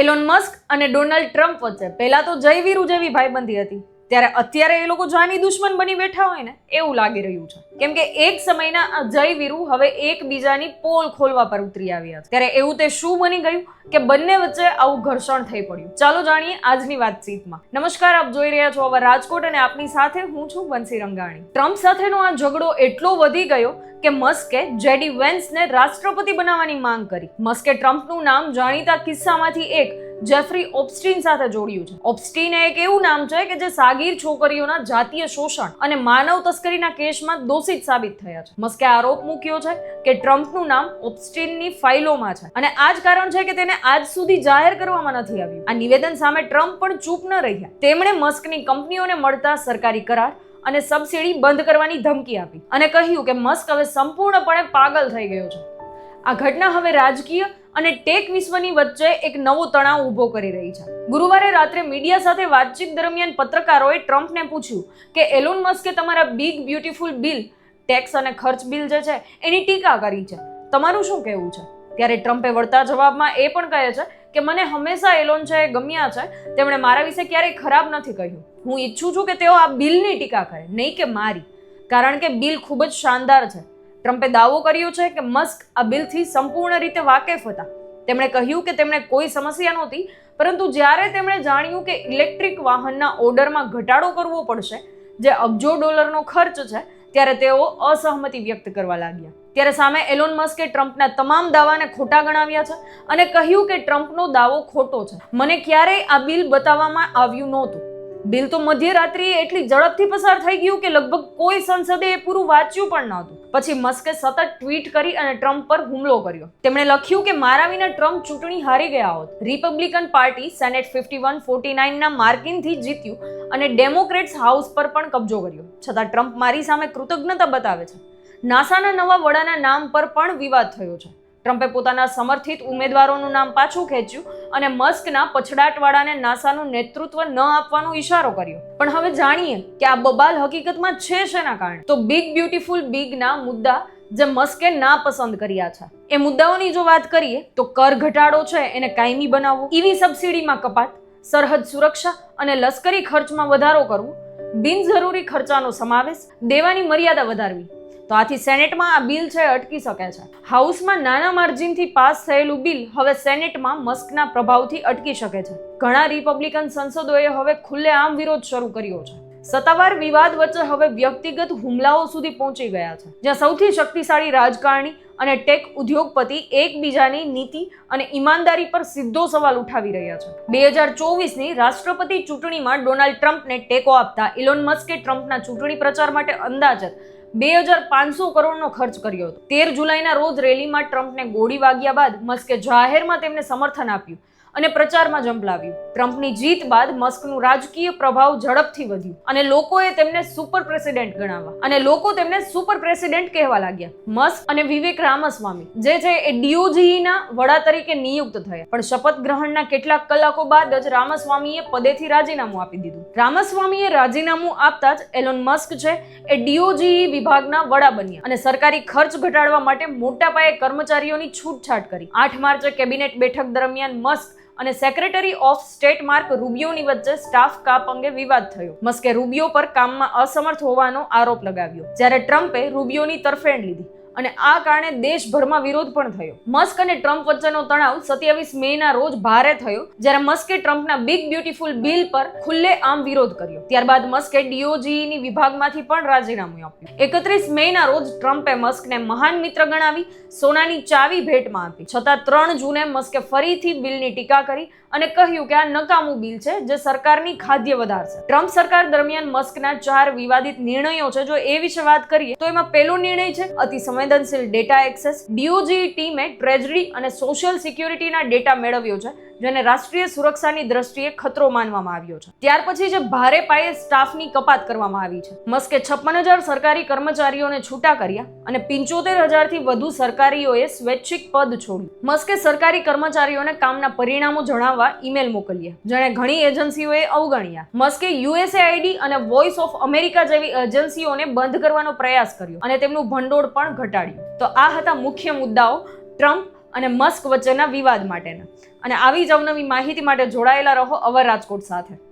Alone Musk અને Donald Trump વચ્ચે. પહેલાં તો જય વીરુ જેવી ભાઈબંધી હતી. ત્યારે અત્યારે એ લોકો જાની દુશ્મન બની બેઠા હોય ને, એવું લાગી રહ્યું છે. કેમ કે એક સમયના અજય જય વીરુ હવે એકબીજાની પોલ ખોલવા પર ઉતરી આવ્યા ત્યારે એવું તે શું બની ગયું કે બંને વચ્ચે આવું ઘર્ષણ થઈ પડ્યું. ચાલો જાણીએ આજની વાતચીતમાં. નમસ્કાર, આપ જોઈ રહ્યા છો હવે રાજકોટ અને આપની સાથે હું છું બંસી રંગાણી. ટ્રમ્પ સાથેનો આ ઝઘડો એટલો વધી ગયો કે મસ્કે જેડી વેન્સને રાષ્ટ્રપતિ બનાવવાની માંગ કરી. મસ્કે ટ્રમ્પનું નામ જાણીતા કિસ્સામાંથી એક જેફરી ઓપ્સ્ટીન સાથે જોડ્યું છે. ઓપ્સ્ટીન એક એવું નામ છે કે જે સાગીર છોકરીઓના જાતીય શોષણ અને માનવ તસ્કરીના કેસમાં દોષિત સાબિત થયા છે. મસ્કે આરોપ મૂક્યો છે કે ટ્રમ્પનું નામ ઓપ્સ્ટીનની ફાઇલોમાં છે અને આ જ કારણ છે કે તેને આજ સુધી જાહેર કરવામાં નથી આવ્યું. આ નિવેદન સામે ટ્રમ્પ પણ ચૂપ ન રહ્યા. તેમણે મસ્કની કંપનીઓને મળતા સરકારી કરાર અને સબસિડી બંધ કરવાની ધમકી આપી અને કહ્યું કે મસ્ક હવે સંપૂર્ણપણે પાગલ થઈ ગયો છે. આ ઘટના હવે રાજકીય અને ટેક વિશ્વની વચ્ચે એક નવો તણાવ ઊભો કરી રહી છે. ગુરુવારે રાત્રે મીડિયા સાથે વાતચીત દરમિયાન પત્રકારોએ ટ્રમ્પને પૂછ્યું કે એલોન મસ્કે તમારા બિગ બ્યુટીફુલ બિલ, ટેક્સ અને ખર્ચ બિલ જે છે, એની ટીકા કરી છે. તમારું શું કહેવું છે? ત્યારે ટ્રમ્પે વળતા જવાબમાં એ પણ કહે છે કે મને હંમેશા એલોન છે ગમ્યા છે, તેમણે મારા વિશે ક્યારેય ખરાબ નથી કહ્યું. હું ઈચ્છું છું કે તેઓ આ બિલની ટીકા કરે, નહીં કે મારી. કારણ કે બિલ ખૂબ જ શાનદાર છે. ટ્રમ્પે દાવો કર્યો છે કે મસ્ક આ બિલથી સંપૂર્ણ રીતે વાકેફ હતા. તેમણે કહ્યું કે તેમણે કોઈ સમસ્યા નહોતી, પરંતુ જ્યારે તેમણે જાણ્યું કે ઇલેક્ટ્રિક વાહનના ઓર્ડરમાં ઘટાડો કરવો પડશે, જે અબજો ડોલરનો ખર્ચ છે, ત્યારે તેઓ અસહમતિ વ્યક્ત કરવા લાગ્યા. ત્યારે સામે એલોન મસ્કે ટ્રમ્પના તમામ દાવાને ખોટા ગણાવ્યા છે અને કહ્યું કે ટ્રમ્પનો દાવો ખોટો છે. મને ક્યારેય આ બિલ બતાવવામાં આવ્યું નહોતું. બિલ તો મધ્યરાત્રિએ એટલી ઝડપથી પસાર થઈ ગયું કે લગભગ કોઈ સંસદે એ પૂરું વાંચ્યું પણ નહોતું. પછી મસ્કે સતત ટ્વીટ કરી અને ટ્રમ્પ પર હુમલો કર્યો. તેમણે લખ્યું કે મારા વિના ટ્રમ્પ ચૂંટણી હારી ગયા હોત. Republican party Senate fifty one forty નાઇનના માર્કિનથી જીત્યું અને ડેમોક્રેટ્સ હાઉસ પર પણ કબજો કર્યો. છતાં ટ્રમ્પ મારી સામે કૃતજ્ઞતા બતાવે છે. નાસાના નવા વડાના નામ પર પણ વિવાદ થયો છે. ટ્રમ્પે પોતાના સમર્થિત ઉમેદવારોનું નામ પાછું ખેંચ્યું અને મસ્કના પછડાટવાળાને નાસાનું નેતૃત્વ ન આપવાનો ઈશારો કર્યો. પણ હવે જાણીએ કે આ બબાલ હકીકતમાં છે શેના કારણે? તો બિગ બ્યુટીફુલ બિગના મુદ્દા જે મસ્કે ના પસંદ કર્યા છે. એ મુદ્દાઓની જો વાત કરીએ, તો કર ઘટાડો છે, એને કાયમી બનાવવો ઈવી સબસિડીમાં કપાત, સરહદ સુરક્ષા અને લશ્કરી ખર્ચમાં વધારો કરવો, બિનજરૂરી ખર્ચાનો સમાવેશ, દેવાની મર્યાદા વધારવી તો આથી સેનેટમાં આ બિલ છે, અટકી શકે છે. હાઉસમાં નાના માર્જિનથી પાસ થયેલું બિલ હવે સેનેટમાં મસ્કના પ્રભાવથી અટકી શકે છે. ઘણા રિપબ્લિકન સંસદોએ હવે ખુલ્લેઆમ વિરોધ શરૂ કર્યો છે. સત્તાવાર વિવાદ વચ્ચે હવે વ્યક્તિગત હુમલાઓ સુધી પહોંચી ગયા છે. જ્યાં સૌથી શક્તિશાળી રાજકારણી અને ટેક ઉદ્યોગપતિ એકબીજાની નીતિ અને ઈમાનદારી પર સીધો સવાલ ઉઠાવી રહ્યા છે. બે હજાર ચોવીસની રાષ્ટ્રપતિ ચૂંટણીમાં ડોનાલ્ડ ટ્રમ્પને ટેકો આપતા ઇલોન મસ્કે ટ્રમ્પના ચૂંટણી પ્રચાર માટે અંદાજત બે હજાર પાંચસો કરોડનો ખર્ચ કર્યો હતો. તેર જુલાઈના રોજ રેલીમાં ટ્રમ્પને ગોળી વાગ્યા બાદ મસ્કે જાહેરમાં તેમને સમર્થન આપ્યું. અને પ્રચારમાં જંપલાવ્યું. ટ્રમ્પની જીત બાદ મસ્કનું રાજકીય પ્રભાવ ઝડપથી વધ્યું અને લોકોએ તેમને સુપર પ્રેસિડેન્ટ ગણાવ્યા. અને લોકો તેમને સુપર પ્રેસિડેન્ટ કહેવા લાગ્યા. મસ્ક અને વિવેક રામસ્વામી, જે છે એ ડીઓજીઈના વડા તરીકે નિયુક્ત થયા. પણ શપથ ગ્રહણના કેટલાક કલાકો બાદ જ રામસ્વામીએ પદેથી રાજીનામું આપી દીધું. રામસ્વામીએ રાજીનામું આપતા જ એલોન મસ્ક છે એ ડીઓજીઈ વિભાગના વડા બન્યા અને સરકારી ખર્ચ ઘટાડવા માટે મોટા પાયે કર્મચારીઓની છૂટછાટ કરી. આઠ માર્ચે કેબિનેટ બેઠક દરમિયાન મસ્ક અને સેક્રેટરી ઓફ સ્ટેટ માર્ક રૂબિયોની વચ્ચે સ્ટાફ કાપ અંગે વિવાદ થયો. મસ્કે રૂબિયો પર કામમાં અસમર્થ હોવાનો આરોપ લગાવ્યો. જ્યારે ટ્રમ્પે રૂબિયોની તરફેણ લીધી. અને આ કારણે દેશભરમાં વિરોધ પણ થયો. મસ્ક અને ટ્રમ્પ વચ્ચેનો તણાવ સત્યાવીસ મે ના રોજ ભારે થયો, જ્યારે મસ્કે ટ્રમ્પના બિગ બ્યુટીફુલ બિલ પર ખુલ્લે આમ વિરોધ કર્યો. ત્યારબાદ મસ્કે ડીઓજીની ની વિભાગમાંથી પણ રાજીનામું આપ્યું. એકત્રીસ મે ના રોજ ટ્રમ્પે મસ્કને મહાન મિત્ર ગણાવી, સોનાની ચાવી ભેટમાં આપી. છતાં ત્રણ જૂને મસ્કે ફરીથી બિલની ટીકા કરી અને કહ્યું કે આ નકામું બિલ છે જે સરકારની ખાદ્ય વધારશે ટ્રમ્પ સરકાર દરમિયાન મસ્કના ચાર વિવાદિત નિર્ણયો છે. જો એ વિશે વાત કરીએ, તો એમાં પહેલો નિર્ણય છે અતિ સંવેદનશીલ ડેટા એક્સેસ. ડીઓજી ટીમે ટ્રેજરી અને સોશિયલ સિક્યુરિટીના ડેટા મેળવ્યો છે. જેને રાષ્ટ્રીય સુરક્ષાની દ્રષ્ટિએ ખતરો માનવામાં આવ્યો છે. ત્યાર પછી જે ભારે પાયે સ્ટાફની કપાત કરવામાં આવી છે. મસ્કે છપ્પન હજાર સરકારી કર્મચારીઓને છૂટા કર્યા અને પિંચોતેર હજારથી વધુ સરકારીઓએ સ્વૈચ્છિક પદ છોડ્યું. મસ્કે સરકારી કર્મચારીઓને કામના પરિણામો જણાવવા ઈમેલ મોકલ્યા, જેણે ઘણી એજન્સીઓએ અવગણ્યા. મસ્કે યુએસએઆઈડી અને વોઇસ ઓફ અમેરિકા જેવી એજન્સીઓને બંધ કરવાનો પ્રયાસ કર્યો અને તેમનું ભંડોળ પણ ઘટાડ્યું. તો આ હતા મુખ્ય મુદ્દાઓ. ટ્રમ્પ અને મસ્ક વચ્ચેના વિવાદ માટેના. અને આવી જ અવનવી માહિતી માટે જોડાયેલા રહો અવર રાજકોટ સાથે.